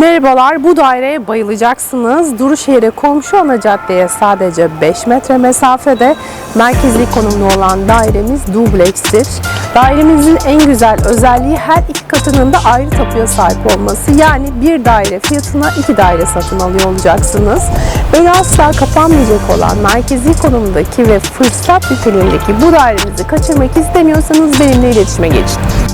Merhabalar, bu daireye bayılacaksınız. Duruşehir'e komşu ana caddeye sadece 5 metre mesafede merkezi konumlu olan dairemiz dublekstir. Dairemizin en güzel özelliği her iki katının da ayrı tapuya sahip olması. Yani bir daire fiyatına iki daire satın alıyor olacaksınız. Önü asla kapanmayacak olan merkezi konumdaki ve fırsat niteliğindeki bu dairemizi kaçırmak istemiyorsanız benimle iletişime geçin.